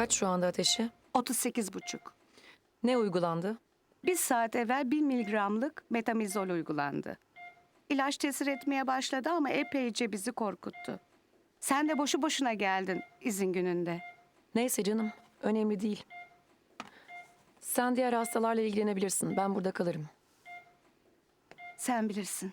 Kaç şu anda ateşi? 38 buçuk. Ne uygulandı? Bir saat evvel 1 miligramlık metamizol uygulandı. İlaç tesir etmeye başladı ama epeyce bizi korkuttu. Sen de boşu boşuna geldin izin gününde. Neyse canım, önemli değil. Sen diğer hastalarla ilgilenebilirsin. Ben burada kalırım. Sen bilirsin.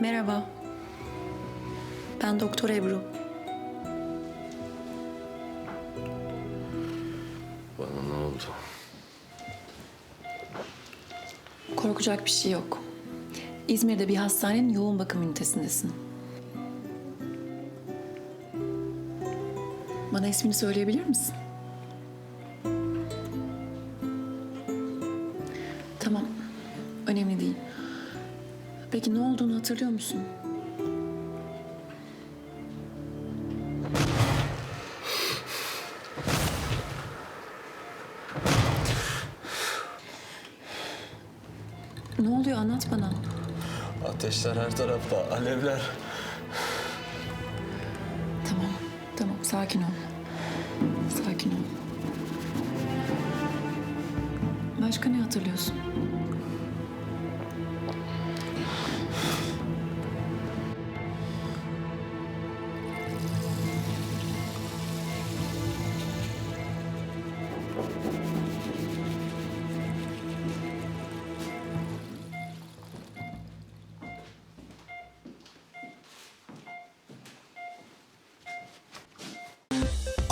Merhaba. Ben Doktor Ebru. Bana ne oldu? Korkacak bir şey yok. İzmir'de bir hastanenin yoğun bakım ünitesindesin. Bana ismini söyleyebilir misin? Tamam. Önemli değil. Peki ne olduğunu hatırlıyor musun? Ne oluyor anlat bana. Ateşler her tarafta, alevler. Tamam, tamam. Sakin ol. Sakin ol. Başka ne hatırlıyorsun?